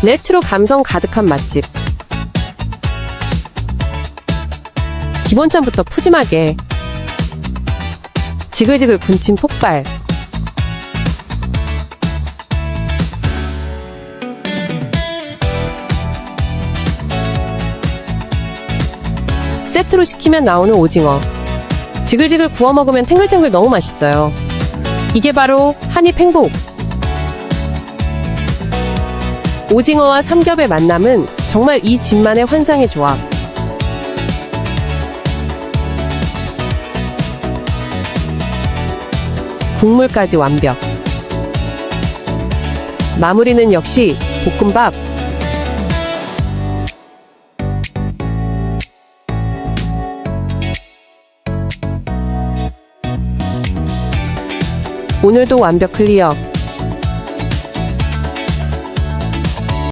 레트로 감성 가득한 맛집. 기본찬부터 푸짐하게. 지글지글 군침 폭발. 세트로 시키면 나오는 오징어. 지글지글 구워 먹으면 탱글탱글 너무 맛있어요. 이게 바로 한입 행복. 오징어와 삼겹의 만남은 정말 이 집만의 환상의 조합. 국물까지 완벽. 마무리는 역시 볶음밥. 오늘도 완벽 클리어.